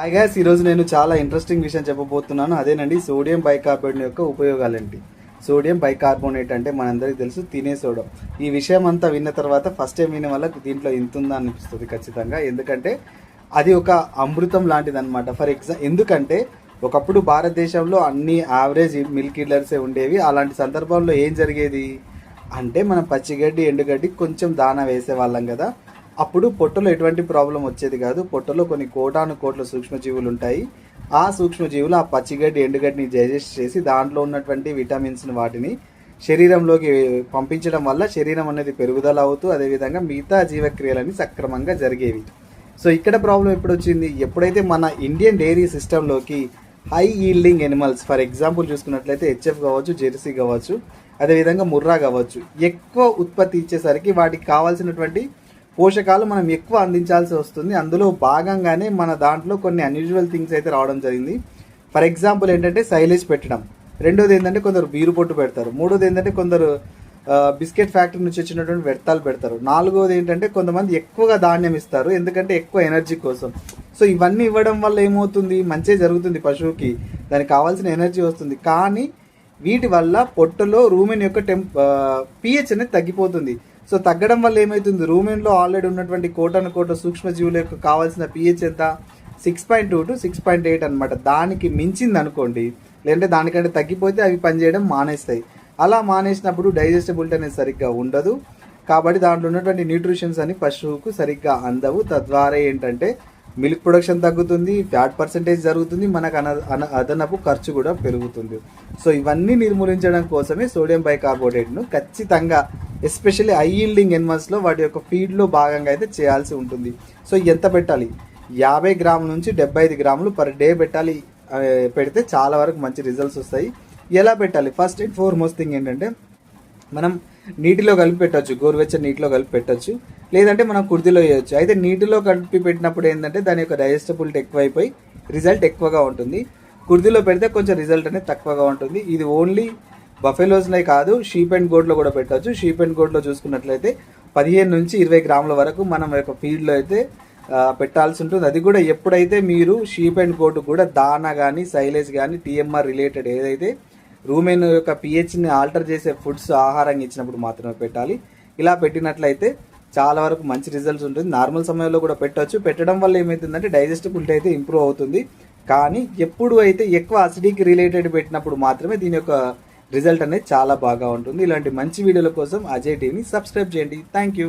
Hi gas ఈరోజు నేను చాలా ఇంట్రెస్టింగ్ విషయం చెప్పబోతున్నాను. అదేనండి సోడియం బైకార్బోనేట్ యొక్క ఉపయోగాలేంటి? సోడియం బైకార్బోనేట్ అంటే మనందరికీ తెలుసు తినే సోడా ఈ విషయం అంతా విన్న తర్వాత ఫస్ట్ టైం వినే వల్ల దీంట్లో ఇంత అనిపిస్తుంది ఖచ్చితంగా. ఎందుకంటే అది ఒక అమృతం లాంటిది అనమాట ఫర్ ఎగ్జామ్ ఎందుకంటే ఒకప్పుడు భారతదేశంలో అన్ని యావరేజ్ మిల్క్ కిల్లర్సే ఉండేవి. అలాంటి సందర్భంలో ఏం జరిగేది? అంటే మనం పచ్చిగడ్డి ఎండుగడ్డి కొంచెం దానా వేసేవాళ్ళం కదా. అప్పుడు పొట్టలో ఎటువంటి ప్రాబ్లం వచ్చేది కాదు. పొట్టలో కొన్ని కోటాను కోట్ల సూక్ష్మజీవులు ఉంటాయి. ఆ సూక్ష్మజీవులు ఆ పచ్చిగడ్డి ఎండుగడ్డిని డైజెస్ట్ చేసి దాంట్లో ఉన్నటువంటి విటమిన్స్ని వాటిని శరీరంలోకి పంపించడం వల్ల శరీరం అనేది పెరుగుదల అవుతూ అదేవిధంగా మిగతా జీవక్రియలన్నీ సక్రమంగా జరిగేవి. సో ఇక్కడ ప్రాబ్లం ఎప్పుడు వచ్చింది ఎప్పుడైతే మన Indian dairy సిస్టంలోకి high yielding animals for example చూసుకున్నట్లయితే హెచ్ఎఫ్ కావచ్చు జెర్సీ కావచ్చు అదేవిధంగా ముర్రా కావచ్చు ఎక్కువ ఉత్పత్తి ఇచ్చేసరికి వాటికి కావాల్సినటువంటి పోషకాలు మనం ఎక్కువ అందించాల్సి వస్తుంది. అందులో భాగంగానే మన దాంట్లో కొన్ని అన్యూజువల్ థింగ్స్ అయితే రావడం జరిగింది. ఫర్ ఎగ్జాంపుల్ ఏంటంటే సైలేజ్ పెట్టడం. రెండోది ఏంటంటే కొందరు బీరు పొట్టు పెడతారు. మూడోది ఏంటంటే కొందరు బిస్కెట్ ఫ్యాక్టరీ నుంచి వచ్చినటువంటి వ్యర్థాలు పెడతారు. నాలుగోది ఏంటంటే కొంతమంది ఎక్కువగా ధాన్యం ఇస్తారు. ఎందుకంటే ఎక్కువ ఎనర్జీ కోసం. సో ఇవన్నీ ఇవ్వడం వల్ల ఏమవుతుంది? మంచిగా జరుగుతుంది పశువుకి. దానికి కావాల్సిన ఎనర్జీ వస్తుంది. కానీ వీటి వల్ల పొట్టలో రూమెన్ యొక్క టెంప్ పిహెచ్ అనేది తగ్గిపోతుంది. సో తగ్గడం వల్ల ఏమవుతుంది రూమెన్లో ఆల్రెడీ ఉన్నటువంటి కోటను కోట సూక్ష్మజీవుల యొక్క కావాల్సిన పిహెచ్ ఎంత? Six point two to six point eight అనమాట దానికి మించింది అనుకోండి లేదంటే దానికంటే తగ్గిపోతే అవి పనిచేయడం మానేస్తాయి. అలా మానేసినప్పుడు డైజెస్టబిలిటీ అనేది సరిగ్గా ఉండదు. కాబట్టి దాంట్లో ఉన్నటువంటి న్యూట్రిషన్స్ అని పశువుకు సరిగ్గా అందవు. తద్వారా ఏంటంటే మిల్క్ ప్రొడక్షన్ తగ్గుతుంది ఫ్యాట్ పర్సంటేజ్ జరుగుతుంది మనకు అన అన- అదనపు ఖర్చు కూడా పెరుగుతుంది. సో ఇవన్నీ నిర్మూలించడం కోసమే సోడియం బైకార్బోనేట్ను ఖచ్చితంగా ఎస్పెషల్లీ ఐ ఈల్డింగ్ ఎన్మల్స్లో వాటి యొక్క ఫీడ్లో భాగంగా అయితే చేయాల్సి ఉంటుంది. సో ఎంత పెట్టాలి? యాభై గ్రాముల నుంచి డెబ్బై ఐదు గ్రాములు పర్ డే పెట్టాలి పెడితే చాలా వరకు మంచి రిజల్ట్స్ వస్తాయి. ఎలా పెట్టాలి? ఫస్ట్ అండ్ ఫోర్మోస్ట్ థింగ్ ఏంటంటే మనం నీటిలో కలిపి పెట్టచ్చు గోరువెచ్చని నీటిలో కలిపి పెట్టచ్చు. లేదంటే మనం కుర్దిలో వేయచ్చు. అయితే నీటిలో కలిపి పెట్టినప్పుడు ఏంటంటే దాని యొక్క డైజెస్టబిలిటీ ఎక్కువైపోయి రిజల్ట్ ఎక్కువగా ఉంటుంది. కుర్దిలో పెడితే కొంచెం రిజల్ట్ అనేది తక్కువగా ఉంటుంది. ఇది ఓన్లీ బఫెలోస్లో కాదు షీప్ అండ్ గోడ్లో కూడా పెట్టచ్చు. షీప్ అండ్ గోడ్లో చూసుకున్నట్లయితే పదిహేను నుంచి ఇరవై గ్రాముల వరకు మనం యొక్క ఫీడ్లో అయితే పెట్టాల్సి ఉంటుంది. అది కూడా ఎప్పుడైతే మీరు షీప్ అండ్ గోడ్ కూడా దానా కానీ సైలేజ్ కానీ టీఎంఆర్ రిలేటెడ్ ఏదైతే రూమెన్ యొక్క పిహెచ్ని ఆల్టర్ చేసే ఫుడ్స్ ఆహారంగా ఇచ్చినప్పుడు మాత్రమే పెట్టాలి. ఇలా పెట్టినట్లయితే చాలా వరకు మంచి రిజల్ట్స్ ఉంటుంది. నార్మల్ సమయంలో కూడా పెట్టవచ్చు పెట్టడం వల్ల ఏమవుతుందంటే డైజెస్టబిలిటీ అయితే ఇంప్రూవ్ అవుతుంది. కానీ ఎప్పుడు అయితే ఎక్కువ అసిడిక్ రిలేటెడ్ పెట్టినప్పుడు మాత్రమే దీని యొక్క రిజల్ట్ అనేది చాలా బాగా ఉంటుంది. ఇలాంటి మంచి వీడియోల కోసం అజయ్ టీవీని సబ్స్క్రైబ్ చేయండి. Thank you